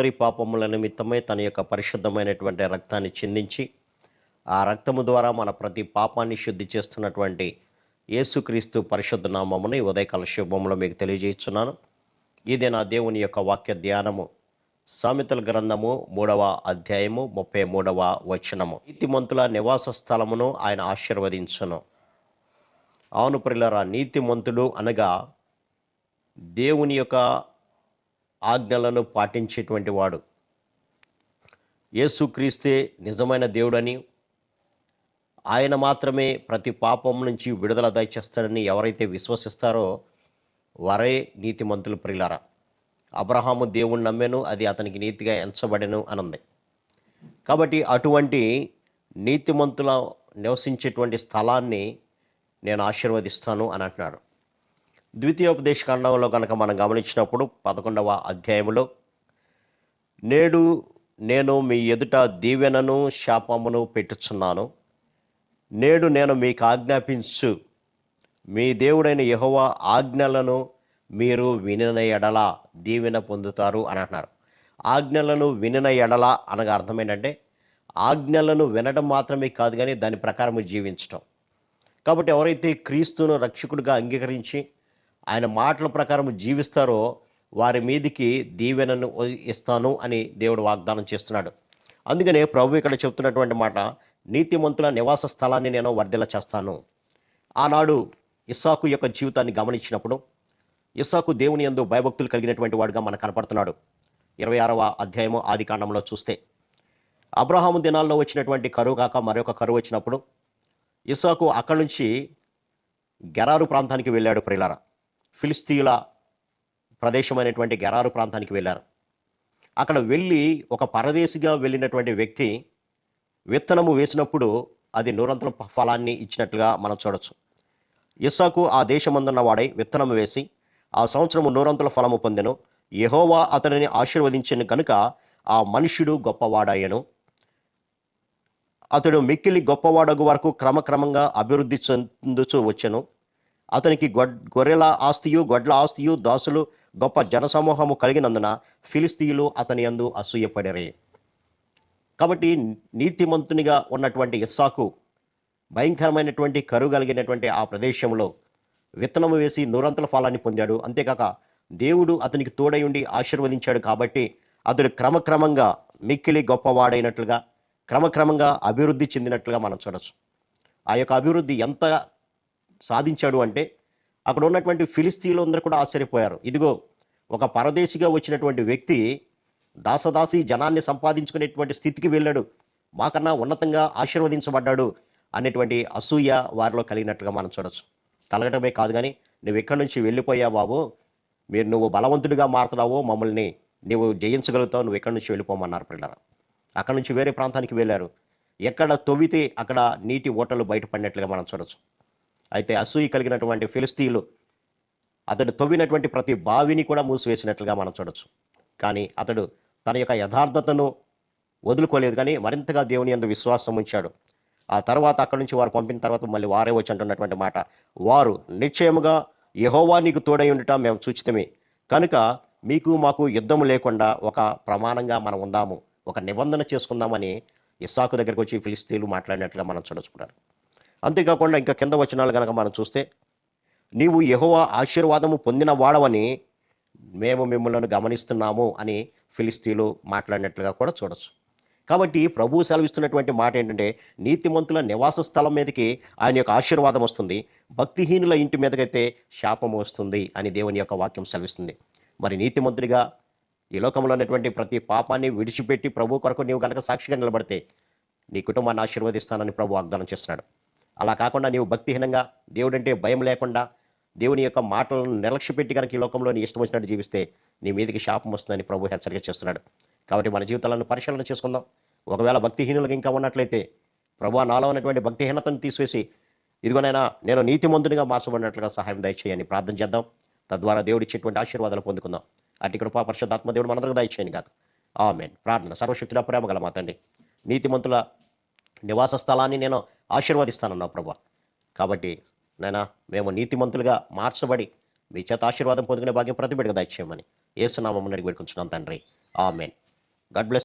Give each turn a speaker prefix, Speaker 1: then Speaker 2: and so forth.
Speaker 1: అందరి పాపముల నిమిత్తమై తన యొక్క పరిశుద్ధమైనటువంటి రక్తాన్ని చిందించి ఆ రక్తము ద్వారా మన ప్రతి పాపాన్ని శుద్ధి చేస్తున్నటువంటి యేసుక్రీస్తు పరిశుద్ధ నామమును ఈ ఉదయకాల శుభములో మీకు తెలియజేస్తున్నాను. ఇదే నా దేవుని యొక్క వాక్య ధ్యానము. సామెతల గ్రంథము మూడవ అధ్యాయము ముప్పై మూడవ వచనము. నీతిమంతుల నివాస స్థలమును ఆయన ఆశీర్వదించును. అవును ప్రిల్లరా నీతిమంతుడు అనగా దేవుని యొక్క ఆజ్ఞలను పాటించేటువంటి వాడు. యేసుక్రీస్తే నిజమైన దేవుడని ఆయన మాత్రమే ప్రతి పాపం నుంచి విడుదల దయచేస్తాడని ఎవరైతే విశ్వసిస్తారో వరే నీతిమంతులు ప్రియులారా. అబ్రహాము దేవుణ్ణి నమ్మెను అది అతనికి నీతిగా ఎంచబడెను అనుంది. కాబట్టి అటువంటి నీతిమంతుల నివసించేటువంటి స్థలాన్ని నేను ఆశీర్వదిస్తాను అని అంటున్నాడు. ద్వితీయోపదేశ ఖండంలో కనుక మనం గమనించినప్పుడు పదకొండవ అధ్యాయంలో నేడు నేను మీ ఎదుట దీవెనను శాపమును పెట్టుచున్నాను. నేడు నేను మీకు ఆజ్ఞాపించు మీ దేవుడైన యహోవ ఆజ్ఞలను మీరు వినిన ఎడల దీవెన పొందుతారు అని అంటున్నారు. ఆజ్ఞలను వినిన ఎడల అనగా అర్థం ఏంటంటే ఆజ్ఞలను వినడం మాత్రమే కాదు కానీ దాని ప్రకారం జీవించటం. కాబట్టి ఎవరైతే క్రీస్తును రక్షకుడిగా అంగీకరించి ఆయన మాటల ప్రకారం జీవిస్తారో వారి మీదికి దీవెనను ఇస్తాను అని దేవుడు వాగ్దానం చేస్తున్నాడు. అందుకనే ప్రభు ఇక్కడ చెప్తున్నటువంటి మాట నీతిమంతుల నివాస స్థలాన్ని నేను వర్ధల చేస్తాను. ఆనాడు ఇస్సాకు యొక్క జీవితాన్ని గమనించినప్పుడు ఇస్సాకు దేవుని ఎందు భయభక్తులు కలిగినటువంటి వాడుగా మనకు కనపడుతున్నాడు. ఇరవై ఆరవ అధ్యాయము ఆది కాండంలో చూస్తే అబ్రహాము దినాల్లో వచ్చినటువంటి కరువు కాక మరొక కరువు వచ్చినప్పుడు ఇస్సాకు అక్కడి నుంచి గెరారు ప్రాంతానికి వెళ్ళాడు ప్రిలారా ఫిలిస్తీయుల ప్రదేశమైనటువంటి గెరారు ప్రాంతానికి వెళ్ళారు. అక్కడ వెళ్ళి ఒక పరదేశిగా వెళ్ళినటువంటి వ్యక్తి విత్తనము వేసినప్పుడు అది నూరంతల ఫలాన్ని ఇచ్చినట్లుగా మనం చూడొచ్చు. ఇస్సాకు ఆ దేశమందున్న వాడై విత్తనం వేసి ఆ సంవత్సరము నూరంతుల ఫలము పొందెను. యహోవా అతనిని ఆశీర్వదించిన కనుక ఆ మనుష్యుడు గొప్పవాడయ్యను. అతడు మిక్కిలి గొప్పవాడగు వరకు క్రమక్రమంగా అభివృద్ధి చెందుచూ వచ్చెను. అతనికి గొడ్ గొర్రెల ఆస్తియు గొడ్ల ఆస్తియు దాసులు గొప్ప జనసమూహము కలిగినందున ఫిలిస్తీయులు అతని యందు అసూయపడరే. కాబట్టి నీతిమంతునిగా ఉన్నటువంటి ఇస్సాకు భయంకరమైనటువంటి కరువు కలిగినటువంటి ఆ ప్రదేశంలో విత్తనము వేసి నూరంతల ఫలాన్ని పొందాడు. అంతేకాక దేవుడు అతనికి తోడై ఉండి ఆశీర్వదించాడు కాబట్టి అతడు క్రమక్రమంగా మిక్కిలి గొప్పవాడైనట్లుగా క్రమక్రమంగా అభివృద్ధి చెందినట్లుగా మనం చూడవచ్చు ఆ యొక్క అభివృద్ధి ఎంత సాధించాడు అంటే అక్కడ ఉన్నటువంటి ఫిలిస్తీన్లు అందరూ కూడా ఆశ్చర్యపోయారు. ఇదిగో ఒక పరదేశిగా వచ్చినటువంటి వ్యక్తి దాసదాసి జనాన్ని సంపాదించుకునేటువంటి స్థితికి వెళ్ళాడు. మాకన్నా ఉన్నతంగా ఆశీర్వదించబడ్డాడు అనేటువంటి అసూయ వారిలో కలిగినట్టుగా మనం చూడొచ్చు. కలగటమే కాదు కానీ నువ్వు ఎక్కడి నుంచి వెళ్ళిపోయా బాబు? మీరు నువ్వు బలవంతుడిగా మారుతున్నావు మమ్మల్ని నువ్వు జయించగలుగుతావు నువ్వు ఎక్కడి నుంచి వెళ్ళిపోమన్నారు పిల్లలు. అక్కడి నుంచి వేరే ప్రాంతానికి వెళ్ళారు. ఎక్కడ తొవ్వితే అక్కడ నీటి ఓటలు బయటపడినట్లుగా మనం చూడొచ్చు. అయితే అసూయ కలిగినటువంటి ఫిలిస్తీన్లు అతడు తవ్వినటువంటి ప్రతి బావిని కూడా మూసివేసినట్లుగా మనం చూడొచ్చు. కానీ అతడు తన యొక్క యథార్థతను వదులుకోలేదు. కానీ మరింతగా దేవుని ఎందు విశ్వాసం ఉంచాడు. ఆ తర్వాత అక్కడి నుంచి వారు పంపిన తర్వాత మళ్ళీ వారే వచ్చి అంటున్నటువంటి మాట. వారు నిశ్చయముగా యహోవా నీకు తోడై ఉండటం మేము సూచితమే. కనుక మీకు మాకు యుద్ధము లేకుండా ఒక ప్రమాణంగా మనం ఉందాము. ఒక నిబంధన చేసుకుందామని ఇస్సాకు దగ్గరకు వచ్చి ఫిలిస్తీన్లు మాట్లాడినట్లుగా మనం చూడొచ్చుకున్నారు అంతేకాకుండా ఇంకా కింద వచనాలు కనుక మనం చూస్తే నీవు యెహోవా ఆశీర్వాదము పొందిన వాడవని మేము మిమ్మల్ని గమనిస్తున్నాము అని ఫిలిస్తీన్లు మాట్లాడినట్లుగా కూడా చూడొచ్చు. కాబట్టి ప్రభు సెలవిస్తున్నటువంటి మాట ఏంటంటే నీతిమంతుల నివాస స్థలం మీదకి ఆయన యొక్క ఆశీర్వాదం వస్తుంది భక్తిహీనుల ఇంటి మీదకైతే శాపం వస్తుంది అని దేవుని యొక్క వాక్యం సెలవిస్తుంది. మరి నీతిమంతుడిగా ఈ లోకంలో ఉన్నటువంటి ప్రతి పాపాన్ని విడిచిపెట్టి ప్రభు కొరకు నీవు కనుక సాక్షిగా నిలబడితే నీ కుటుంబాన్ని ఆశీర్వదిస్తానని ప్రభు వాగ్దానం చేస్తున్నాడు. అలా కాకుండా నీవు భక్తిహీనంగా దేవుడంటే భయం లేకుండా దేవుని యొక్క మాటలను నిర్లక్ష్యపెట్టి కనుక ఈ లోకంలో నీ ఇష్టం వచ్చినట్టు జీవిస్తే నీ మీదకి శాపం వస్తుందని ప్రభు హెచ్చరిక చేస్తున్నాడు. కాబట్టి మన జీవితాలను పరిశీలన చేసుకుందాం. ఒకవేళ భక్తిహీనులకు ఇంకా ఉన్నట్లయితే ప్రభు నాలో ఉన్నటువంటి భక్తిహీనతను తీసివేసి ఇదిగోనైనా నేను నీతిమంతునిగా మార్చబడినట్లుగా సహాయం దయచేయని ప్రార్థన చేద్దాం. తద్వారా దేవుడు ఇచ్చేటువంటి ఆశీర్వాదాలు పొందుకుందాం. అటు కృపా పరిశుద్ధాత్మ దేవుడు మనందరికీ దయచేయండి కాక ఆమెన్. ప్రార్థన సర్వశక్తుల ప్రేమ గల మాతండి నీతిమంతుల నివాస స్థలాన్ని నేను ఆశీర్వదిస్తానన్నా ప్రభా. కాబట్టి నైనా మేము నీతిమంతులుగా మార్చబడి మీ చేత ఆశీర్వాదం పొందుకునే భాగ్యం ప్రతిబిడగా దయచేయమని ఏసునామం అడిగి పెట్టుకుంటున్నాం తండ్రి. ఆ మెయిన్ గాడ్ బ్లెస్